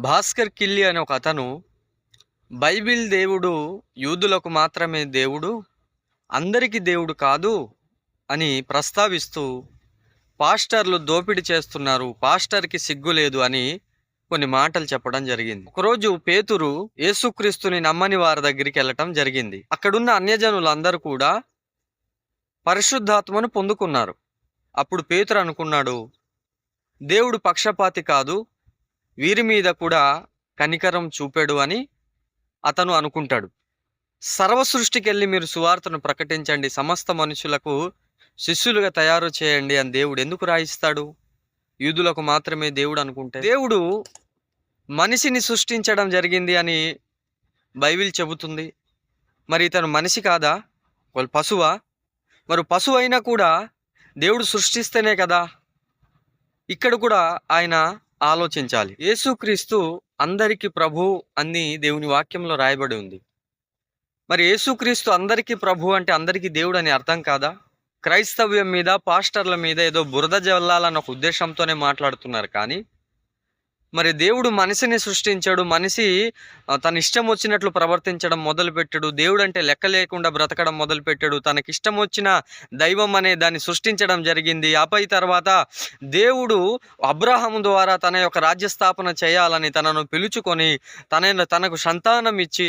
భాస్కర్ కిల్లి అనే ఒక అతను బైబిల్ దేవుడు యూదులకు మాత్రమే దేవుడు అందరికీ దేవుడు కాదు అని ప్రస్తావిస్తూ పాస్టర్లు దోపిడీ చేస్తున్నారు. పాస్టర్కి సిగ్గు లేదు అని కొన్ని మాటలు చెప్పడం జరిగింది. ఒకరోజు పేతురు యేసుక్రీస్తుని నమ్మని వారి దగ్గరికి వెళ్ళటం జరిగింది. అక్కడున్న అన్యజనులందరూ కూడా పరిశుద్ధాత్మను పొందుకున్నారు. అప్పుడు పేతురు అనుకున్నాడు దేవుడు పక్షపాతి కాదు వీరి మీద కూడా కనికరం చూపాడు అని అతను అనుకుంటాడు. సర్వ సృష్టికెళ్ళి మీరు సువార్తను ప్రకటించండి. సమస్త మనుషులకు శిష్యులుగా తయారు చేయండి అని దేవుడు ఎందుకు రాయిస్తాడు? యూదులకు మాత్రమే దేవుడు అనుకుంటే. దేవుడు మనిషిని సృష్టించడం జరిగింది అని బైబిల్ చెబుతుంది. మరి ఇతను మనిషి కాదా? వాళ్ళు పశువా? మరి పశువు అయినా కూడా దేవుడు సృష్టిస్తేనే కదా? ఇక్కడ కూడా ఆయన ఆలోచించాలి. యేసుక్రీస్తు అందరికీ ప్రభు అని దేవుని వాక్యంలో రాయబడి ఉంది. మరి యేసుక్రీస్తు అందరికీ ప్రభు అంటే అందరికీ దేవుడు అని అర్థం కాదా? క్రైస్తవ్యం మీద పాస్టర్ల మీద ఏదో బురద జల్లాలన్న ఒక ఉద్దేశంతోనే మాట్లాడుతున్నారు కానీ మరి దేవుడు మనిషిని సృష్టించాడు. మనిషి తన ఇష్టం వచ్చినట్లు ప్రవర్తించడం మొదలుపెట్టాడు. దేవుడు అంటే లెక్క లేకుండా బ్రతకడం మొదలుపెట్టాడు. తనకి ఇష్టం వచ్చిన దైవం అనే దాన్ని సృష్టించడం జరిగింది. ఆపై తర్వాత దేవుడు అబ్రహం ద్వారా తన యొక్క రాజ్య స్థాపన చేయాలని తనను పిలుచుకొని తన తనకు సంతానం ఇచ్చి